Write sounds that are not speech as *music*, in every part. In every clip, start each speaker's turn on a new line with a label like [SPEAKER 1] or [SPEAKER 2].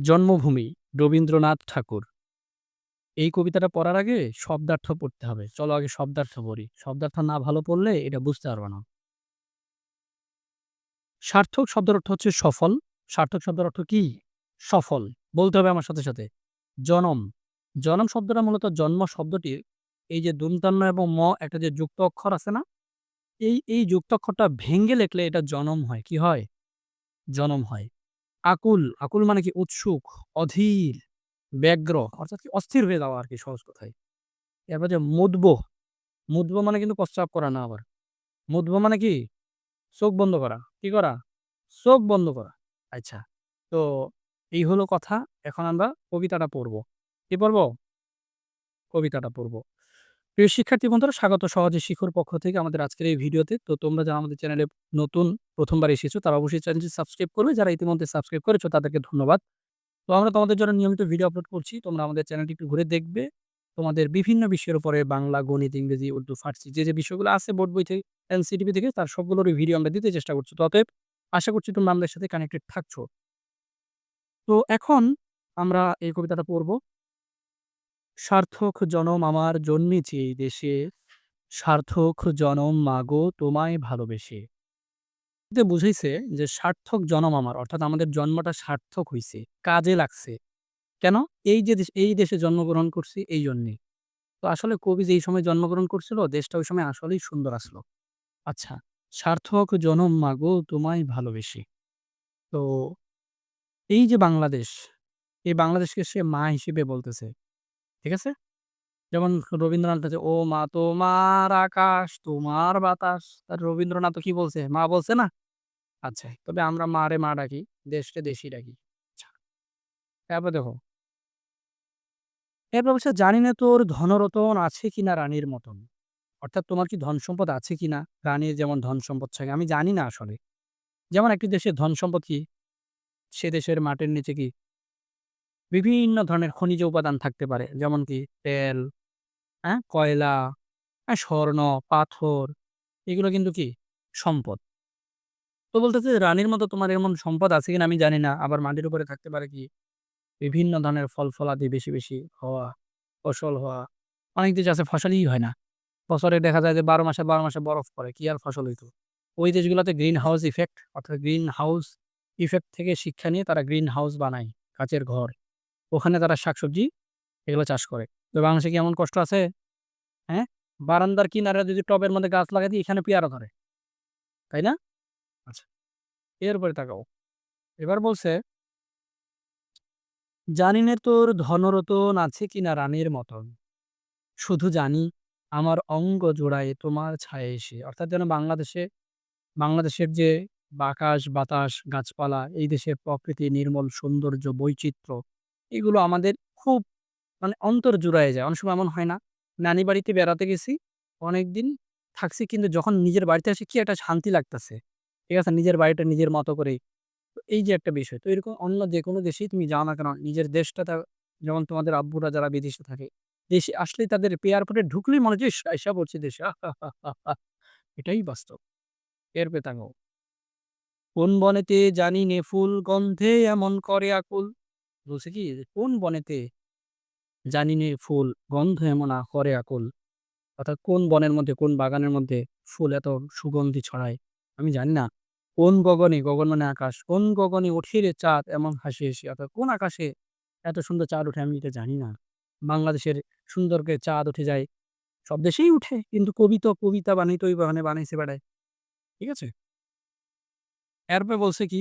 [SPEAKER 1] জন্মভূমি রবীন্দ্রনাথ ঠাকুর। এই কবিতাটা পড়ার আগে শব্দার্থ পড়তে হবে। চলো আগে শব্দার্থ পড়ি। শব্দার্থ না ভালো পড়লে এটা বুঝতে পারবা না। সার্থক শব্দের অর্থ হচ্ছে সফল। সার্থক শব্দের অর্থ কি? সফল। বলতে হবে আমার সাথে, সাথে। জনম। জনম শব্দটা মূলত জন্ম শব্দটি এই যে দুমতান্ন এবং ম একটা যে যুক্ত অক্ষর আছে না? এই, এই যুক্ত অক্ষরটা ভেঙ্গে লেখলে এটা জনম হয়। কি হয়? জনম হয়। আকুল, আকুল মানে কি? উৎসুক, অধীর, ব্যগ্র অর্থাৎ কি অস্থির হয়ে যাওয়া আর কি সহজ কথায়। এরপর যে মুদব, মুদব মানে কিন্তু প্রস্রাব করা না আবার। মুদব মানে কি? চোখ বন্ধ করা। কি করা? চোখ বন্ধ করা। আচ্ছা। তো এই হলো কথা। এখন আমরা কবিতাটা পড়ব। কি পড়ব? কবিতাটা পড়ব। প্রিয় শিক্ষার্থী বন্ধুরা স্বাগত সহজে শিখুর পক্ষ থেকে আমাদের আজকের এই ভিডিওতে। তো তোমরা যারা আমাদের চ্যানেলে নতুন ১ম বার এসেছ তারা অবশ্যই চ্যানেলটি সাবস্ক্রাইব করবে। যারা ইতিমধ্যে সাবস্ক্রাইব করেছ তাদেরকে ধন্যবাদ। তো আমরা তোমাদের জন্য নিয়মিত ভিডিও আপলোড করছি। তোমরা আমাদের চ্যানেলটি একটু ঘুরে দেখবে। তোমাদের বিভিন্ন বিষয়ের উপরে বাংলা, গণিত, ইংরেজি, উর্দু, ফার্সি যে, যে বিষয়গুলো আছে বোর্ড বই থেকে, এনসিটিভি থেকে তার সবগুলোরই ভিডিও আমরা দিতে চেষ্টা করছি। তো অতএব আশা করছি তোমরা আমাদের সাথে কানেক্টেড থাকছো। তো এখন আমরা এই কবিতাটা পড়ব। সার্থক জনম আমার জন্মেছি এই দেশে, সার্থক জনম মাগো তোমায় ভালোবেসে। এতে বুঝাইছে যে সার্থক জনম আমার অর্থাৎ আমাদের জন্মটা সার্থক হইছে, কাজে লাগছে। কেন? এই যে এই দেশে জন্মগ্রহণ করছি এই জন্যে। তো আসলে কবি যে এই সময় জন্মগ্রহণ করছিল দেশটা ওই সময় আসলেই সুন্দর আসলো। আচ্ছা, সার্থক জনম মাগো তোমায় ভালোবেসে। তো এই যে বাংলাদেশ, এই বাংলাদেশকে সে মা হিসেবে বলতেছে। ঠিক আছে? যেমন রবীন্দ্রনাথ আছে, "ও মা তোমার আকাশ, তোমার বাতাস।" আর রবীন্দ্রনাথও কি বলছে? মা বলছে না? আচ্ছা, তবে আমরা মারে মা ডাকি, দেশকে দেশই ডাকি। আচ্ছা। তারপর দেখো এরপর বলছে, "জানি না তোর ধনরতন আছে কিনা রানীর মতন।" অর্থাৎ তোমার কি ধন সম্পদ আছে কিনা? রানীর যেমন ধন সম্পদ থাকে। আমি জানি না আসলে। যেমন একটি দেশের ধন সম্পদ কি? সে দেশের মাটির নিচে কি? বিভিন্ন ধরনের খনিজ উপাদান থাকতে পারে। যেমন কি? তেল, হ্যাঁ? কয়লা, হ্যাঁ? স্বর্ণ, পাথর এগুলো কিন্তু কি? সম্পদ। তো বলতেছে রানীর মতো তোমার এমন সম্পদ আছে কিনা আমি জানি না। আবার মাটির উপরে থাকতে পারে কি? বিভিন্ন ধরনের ফল-ফলাদি বেশি, বেশি হওয়া, ফসল হওয়া। অনেক দেশ আছে ফসলই হয় না। বছরে দেখা যায় যে ১২ মাসে ১২ মাসে বরফ পড়ে। কি আর ফসল হইতো? ওই দেশগুলোতে গ্রিন হাউস ইফেক্ট অর্থাৎ গ্রিন হাউস ইফেক্ট থেকে শিক্ষা নিয়ে তারা গ্রিন হাউস বানায়, কাঁচের ঘর। ওখানে তারা শাকসবজি এগুলো চাষ করে। তো বাংলাদেশে কি এমন কষ্ট আছে? হ্যাঁ? বারান্দার কিনারে যদি টবের মধ্যে গাছ লাগাই দিই এখানে পেয়ারা ধরে। তাই না? আচ্ছা। এরপরে তাকাও। এবার বলছে জানি নে তোর ধনরতন আছে কিনা রানীর মতন। শুধু জানি আমার অঙ্গ জোড়ায় তোমার ছায়া এসে। অর্থাৎ যেন বাংলাদেশে বাংলাদেশের যে বাকাশ বাতাস, গাছপালা, এই দেশের প্রকৃতি, নির্মল সৌন্দর্য, বৈচিত্র্য এগুলো আমাদের খুব মানে অন্তর জুড়ায় যায়। অনেক সময় এমন হয় না? নানি বাড়িতে বেড়াতে গেছি, অনেকদিন থাকছি কিন্তু যখন নিজের বাড়িতে আসি কি একটা শান্তি লাগতেছে। ঠিক আছে? নিজের বাড়িটা নিজের মতো করেই। তো এই যে একটা বিষয়। তো এরকম অন্য যেকোনো দেশেই তুমি যাও না কেন, নিজের দেশটা যেমন তোমাদের আব্বুরা যারা বিদেশে থাকে, দেশে আসলেই তাদের এয়ারপোর্টে ঢুকলেই মনে হচ্ছে, "ইস! আইসা পড়ছি দেশে।" *laughs* এটাই বাস্তব। এরপরে তাকাও। কোন বনেতে জানি নে ফুল গন্ধে এমন করে আকুল। বলছে কি? কোন বনেতে জানি নে ফুল গন্ধ এমন করে আকুল। অর্থাৎ কোন বনের মধ্যে, কোন বাগানের মধ্যে ফুল এত সুগন্ধি ছড়ায় আমি জানি না। কোন গগনে, গগন মানে আকাশ, কোন গগনে ওঠে রে চাঁদ এমন হাসি, হাসি। অর্থাৎ কোন আকাশে এত সুন্দর চাঁদ ওঠে আমি এটা জানি না। বাংলাদেশের সুন্দর করে চাঁদ উঠে যায়। সব দেশেই উঠে। কিন্তু কবি তো কবিতা বানাইতেই মানে বানাইছে বেড়ায়। ঠিক আছে? এরপরে বলছে কি?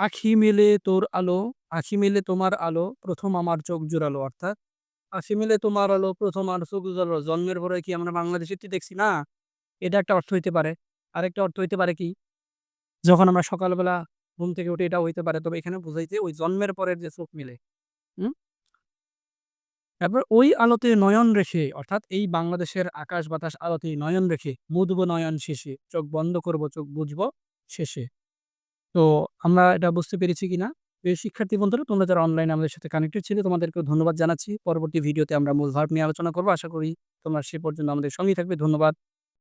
[SPEAKER 1] আখি মেলে তোর আলো, আখি মেলে তোমার আলো, প্রথম আমার চোখ জুড়ালো। অর্থাৎ আখি মেলে তোমার আলো, প্রথম আমার চোখ জুড়ালো। জন্মের পরে কি আমরা বাংলাদেশেরটি দেখছি না? এটা একটা অর্থ হইতে পারে। আরেকটা অর্থ হইতে পারে কি? যখন আমরা সকালবেলা ঘুম থেকে উঠি এটাও হইতে পারে। তবে এখানে বুঝাইছে ওই জন্মের পরের যে চোখ মেলে। হুম? তারপর ওই আলোতে নয়ন রেখে অর্থাৎ এই বাংলাদেশের আকাশ বাতাস আলোতে নয়ন রেখে মুদব নয়ন শেষে চোখ বন্ধ করব চোখ বুঝব শেষে। তো আমরা এটা বুঝতে পেরেছি কিনা? প্রিয় শিক্ষার্থী বন্ধুরা, তোমরা যারা অনলাইনে আমাদের সাথে কানেক্টেড ছিলে, তোমাদেরকেও ধন্যবাদ জানাচ্ছি। পরবর্তী ভিডিওতে আমরা মূল ভার্ব নিয়ে আলোচনা করব আশা করি তোমরা সে পর্যন্ত আমাদের সঙ্গেই থাকবে। ধন্যবাদ।